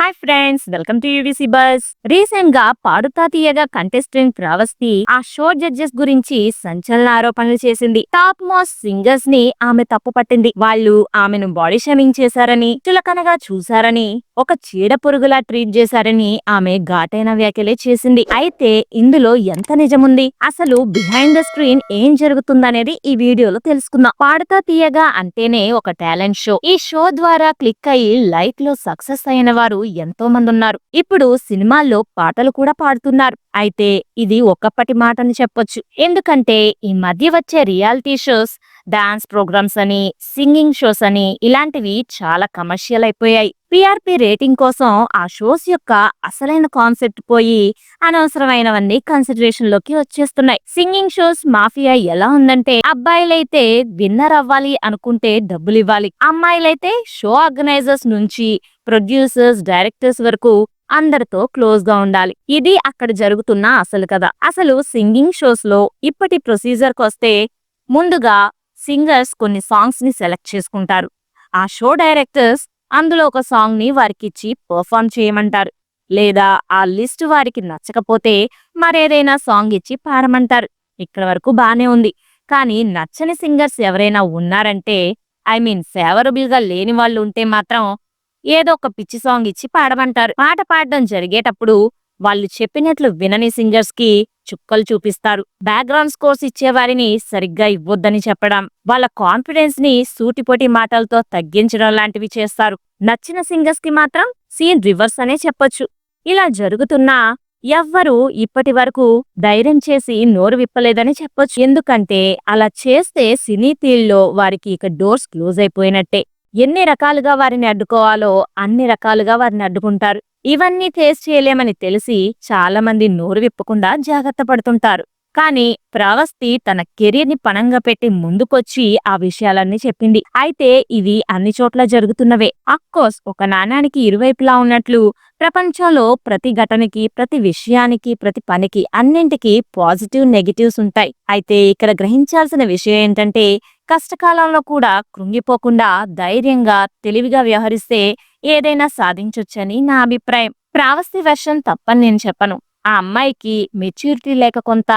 Hi friends welcome to UVC bus. రీసెంట్గా పాడుతా తీయగా contestant ప్రావస్తి ఆ షో జడ్జెస్ గురించి సంచలన ఆరోపణలు చేసింది. టాప్ మోస్ట్ సింగర్స్ని ఆమె తప్పు పట్టింది. వాళ్ళు ఆమెను బాడీ షేమింగ్ చేశారని చులకనగా చూశారని ఒక చీడ పురుగులా ట్రీట్ చేశారని ఆమె ఘాటైన వ్యాఖ్యలే చేసింది. అయితే ఇందులో ఎంత నిజముంది? అసలు బిహైండ్ ద స్క్రీన్ ఏం జరుగుతుందనేది ఈ వీడియోలో తెలుసుకుందాం. పాడుతా తీయగా అంటేనే ఒక టాలెంట్ షో. ఈ షో ద్వారా క్లిక్ అయ్యి లైఫ్లో సక్సెస్ అయిన వారు ఎంతో మంది ఉన్నారు ఇప్పుడు సినిమాల్లో పాటలు కూడా పాడుతున్నారు. అయితే ఇది ఒక్కప్పటి మాట అని చెప్పొచ్చు. ఎందుకంటే ఈ మధ్య వచ్చే రియాలిటీ షోస్ డాన్స్ ప్రోగ్రామ్స్ అని సింగింగ్ షోస్ అని ఇలాంటివి చాలా కమర్షియల్ అయిపోయాయి. పిఆర్పి రేటింగ్ కోసం ఆ షోస్ యొక్క అసలైన కాన్సెప్ట్ పోయి అనవసరమైనవన్నీ కన్సిడరేషన్లోకి వచ్చేస్తున్నాయి. సింగింగ్ షోస్ మాఫియా ఎలా ఉందంటే అబ్బాయిలైతే విన్నర్ అవ్వాలి అనుకుంటే డబ్బులు ఇవ్వాలి. అమ్మాయిలైతే షో ఆర్గనైజర్స్ నుంచి ప్రొడ్యూసర్స్ డైరెక్టర్స్ వరకు అందరితో క్లోజ్గా ఉండాలి. ఇది అక్కడ జరుగుతున్న అసలు కదా అసలు సింగింగ్ షోస్లో ఇప్పటి ప్రొసీజర్ వస్తే ముందుగా సింగర్స్ కొన్ని సాంగ్స్ని సెలెక్ట్ చేసుకుంటారు. ఆ షో డైరెక్టర్స్ అందులో ఒక సాంగ్ని వారికిచ్చి పర్ఫామ్ చేయమంటారు. లేదా ఆ లిస్ట్ వారికి నచ్చకపోతే మరేదైనా సాంగ్ ఇచ్చి పాడమంటారు. ఇక్కడ వరకు బానే ఉంది. కానీ నచ్చని సింగర్స్ ఎవరైనా ఉన్నారంటే ఐ మీన్ ఫేవరబుల్గా లేని వాళ్ళు ఉంటే మాత్రం ఏదో ఒక పిచ్చి సాంగ్ ఇచ్చి పాడమంటారు. పాట పాడడం జరిగేటప్పుడు వాళ్ళు చెప్పినట్లు వినని సింగర్స్కి చుక్కలు చూపిస్తారు. బ్యాక్గ్రౌండ్ స్కోర్స్ ఇచ్చేవారిని సరిగ్గా ఇవ్వొద్దని చెప్పడం వాళ్ళ కాన్ఫిడెన్స్ని సూటిపోటి మాటలతో తగ్గించడం లాంటివి చేస్తారు. నచ్చిన సింగర్స్కి మాత్రం సీన్ రివర్స్ అనే చెప్పొచ్చు. ఇలా జరుగుతున్నా ఎవ్వరూ ఇప్పటి వరకు ధైర్యం చేసి నోరు విప్పలేదని చెప్పొచ్చు. ఎందుకంటే అలా చేస్తే సినీ ఫీల్డ్లో వారికి ఇక డోర్స్ క్లోజ్ అయిపోయినట్టే. ఎన్ని రకాలుగా వారిని అడ్డుకోవాలో అన్ని రకాలుగా వారిని అడ్డుకుంటారు. ఇవన్నీ టేస్ట్ చేయలేమని తెలిసి చాలా మంది నోరు విప్పకుండా జాగ్రత్త పడుతుంటారు. కానీ ప్రవస్తి తన కెరీర్ని పణంగా పెట్టి ముందుకొచ్చి ఆ విషయాలన్నీ చెప్పింది. అయితే ఇవి అన్ని చోట్ల జరుగుతున్నవే. అఫ్కోర్స్ ఒక నాణానికి ఇరువైపులా ఉన్నట్లు ప్రపంచంలో ప్రతి ఘటనకి ప్రతి విషయానికి ప్రతి పనికి అన్నింటికి పాజిటివ్ నెగిటివ్స్ ఉంటాయి. అయితే ఇక్కడ గ్రహించాల్సిన విషయం ఏంటంటే కష్టకాలంలో కూడా కృంగిపోకుండా ధైర్యంగా తెలివిగా వ్యవహరిస్తే ఏదైనా సాధించొచ్చని నా అభిప్రాయం. ప్రావస్తి వెర్షన్ తప్పని నేను చెప్పను. ఆ అమ్మాయికి మెచ్యూరిటీ లేక కొంత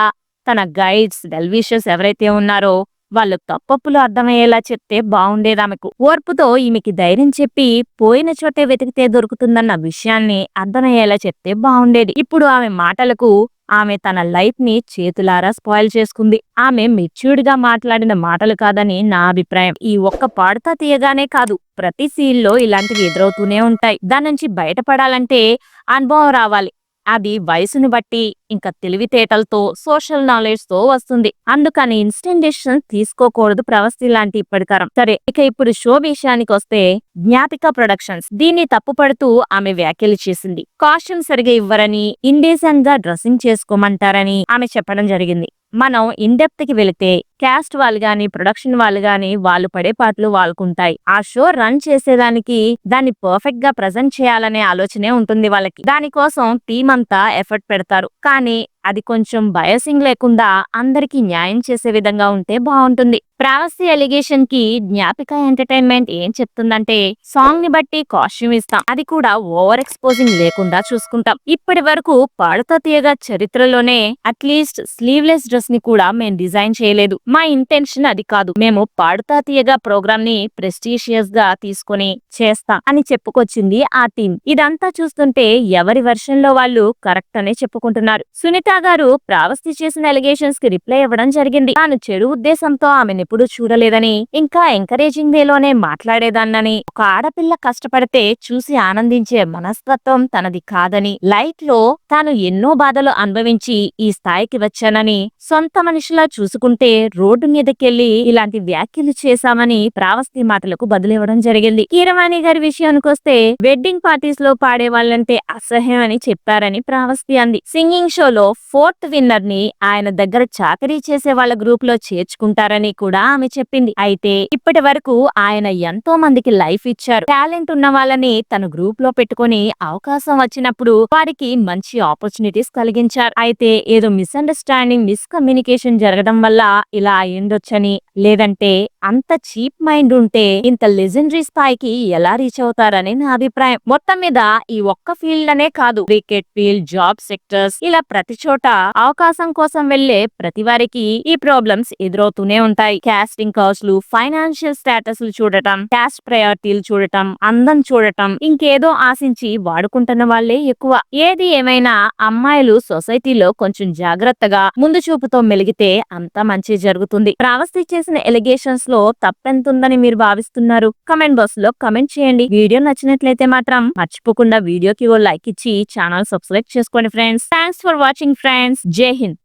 తన గైడ్స్ వెల్విషర్స్ ఎవరైతే ఉన్నారో వాళ్ళు తప్పప్పులు అర్థమయ్యేలా చెప్తే బాగుండేది ఆమెకు. ఓర్పుతో ఈమెకి ధైర్యం చెప్పి పోయిన చోటే వెతికితే దొరుకుతుందన్న విషయాన్ని అర్థమయ్యేలా చెప్తే బాగుండేది. ఇప్పుడు ఆమె మాటలకు ఆమె తన లైఫ్ని చేతులారా స్పాయిల్ చేసుకుంది. ఆమె మెచ్యూర్డ్గా మాట్లాడిన మాటలు కాదని నా అభిప్రాయం. ఈ ఒక్క పాడుతా తీయగానే కాదు ప్రతి సీన్లో ఇలాంటివి ఎదురవుతూనే ఉంటాయి. దాని నుంచి బయటపడాలంటే అనుభవం రావాలి. అది వయసును బట్టి ఇంకా తెలివితేటలతో సోషల్ నాలెడ్జ్తో వస్తుంది. అందుకని ఇన్స్టెంట్ డిసిషన్ తీసుకోకూడదు ప్రవస్తి లాంటి ఇప్పటికరం సరే ఇక ఇప్పుడు షో విషయానికి వస్తే జ్ఞాపిక ప్రొడక్షన్స్. దీన్ని తప్పుపడుతూ ఆమె వ్యాఖ్యలు చేసింది. కాస్ట్యూమ్ సరిగా ఇవ్వరని ఇండేసెంట్గా డ్రెస్సింగ్ చేసుకోమంటారని ఆమె చెప్పడం జరిగింది. మనం ఇన్డెప్త్కి వెళితే క్యాస్ట్ వాళ్ళు గాని ప్రొడక్షన్ వాళ్ళు గాని వాళ్ళు పడే పాటలు వాళ్ళకుంటాయి. ఆ షో రన్ చేసేదానికి దాన్ని పర్ఫెక్ట్గా ప్రజెంట్ చేయాలనే ఆలోచనే ఉంటుంది వాళ్ళకి. దానికోసం టీం అంతా ఎఫర్ట్ పెడతారు. కానీ nih. అది కొంచెం బయసింగ్ లేకుండా అందరికీ న్యాయం చేసే విధంగా ఉంటే బాగుంటుంది. ప్రావసీ ఎలిగేషన్కి జ్ఞాపిక ఎంటర్టైన్మెంట్ ఏం చెప్తుందంటే సాంగ్ని బట్టి కాస్ట్యూమ్ ఇస్తాం. అది కూడా ఓవర్ ఎక్స్పోజింగ్ లేకుండా చూసుకుంటాం. ఇప్పటి వరకు పాడుతా తీయగా చరిత్రలోనే అట్లీస్ట్ స్లీవ్లెస్ డ్రెస్ని కూడా మేము డిజైన్ చేయలేదు. మా ఇంటెన్షన్ అది కాదు. మేము పాడుతా తీయగా ప్రోగ్రామ్ని ప్రెస్టీషియస్గా తీసుకొని చేస్తాం అని చెప్పుకొచ్చింది ఆ టీం. ఇదంతా చూస్తుంటే ఎవరి వెర్షన్లో వాళ్ళు కరెక్ట్ అనే చెప్పుకుంటున్నారు. సునీత గారు ప్రావస్తి చేసిన ఎలిగేషన్స్కి రిప్లై ఇవ్వడం జరిగింది. తాను చెడు ఉద్దేశంతో ఆమెను ఎప్పుడు చూడలేదని ఇంకా ఎంకరేజింగ్ వేలోనే మాట్లాడేదాన్నని. ఒక ఆడపిల్ల కష్టపడితే చూసి ఆనందించే మనస్తత్వం తనది కాదని లైఫ్లో తాను ఎన్నో బాధలు అనుభవించి ఈ స్థాయికి వచ్చానని సొంత మనిషిలా చూసుకుంటే రోడ్డు మీదకెళ్ళి ఇలాంటి వ్యాఖ్యలు చేశామని ప్రావస్తి మాటలకు బదులివ్వడం జరిగింది. కీరవాణి గారి విషయానికి వస్తే వెడ్డింగ్ పార్టీస్లో పాడే వాళ్ళంటే అసహ్యం అని చెప్పారని ప్రావస్తి అంది. సింగింగ్ షోలో ఫోర్త్ విన్నర్ని ఆయన దగ్గర చాకరీ చేసే వాళ్ళ గ్రూప్లో చేర్చుకుంటారని కూడా ఆమె చెప్పింది. అయితే ఇప్పటి వరకు ఆయన ఎంతో మందికి లైఫ్ ఇచ్చారు. టాలెంట్ ఉన్న వాళ్ళని తన గ్రూప్లో పెట్టుకొని అవకాశం వచ్చినప్పుడు వారికి మంచి ఆపర్చునిటీస్ కలిగించారు. అయితే ఏదో మిస్అండర్స్టాండింగ్ మిస్కమ్యూనికేషన్ జరగడం వల్ల ఇలా అయ్యుండొచ్చని లేదంటే అంత చీప్ మైండ్ ఉంటే ఇంత లెజెండరీ స్థాయికి ఎలా రీచ్ అవుతారని నా అభిప్రాయం. మొత్తం మీద ఈ ఒక్క ఫీల్డ్ అనే కాదు క్రికెట్ ఫీల్డ్ జాబ్ సెక్టర్స్ ఇలా ప్రతి చోట అవకాశం కోసం వెళ్ళే ప్రతి వారికి ఈ ప్రాబ్లమ్స్ ఎదురవుతూనే ఉంటాయి. క్యాస్టింగ్ కౌస్లు ఫైనాన్షియల్ స్టేటస్ చూడటం క్యాస్ట్ ప్రయారిటీలు చూడటం అందం చూడటం ఇంకేదో ఆశించి వాడుకుంటున్న వాళ్ళే ఎక్కువ. ఏది ఏమైనా అమ్మాయిలు సొసైటీలో కొంచెం జాగ్రత్తగా ముందు చూపుతో మెలిగితే అంత మంచి జరుగుతుంది. ప్రావస్తి చేసిన ఎలిగేషన్స్లో తప్పెంతుందని మీరు భావిస్తున్నారు. కమెంట్ బాక్స్లో కమెంట్ చేయండి. వీడియో నచ్చినట్లయితే మాత్రం మర్చిపోకుండా వీడియోకి ఓ లైక్ ఇచ్చి ఛానల్ సబ్స్క్రైబ్ చేసుకోండి friends thanks for watching friends జై హింద్.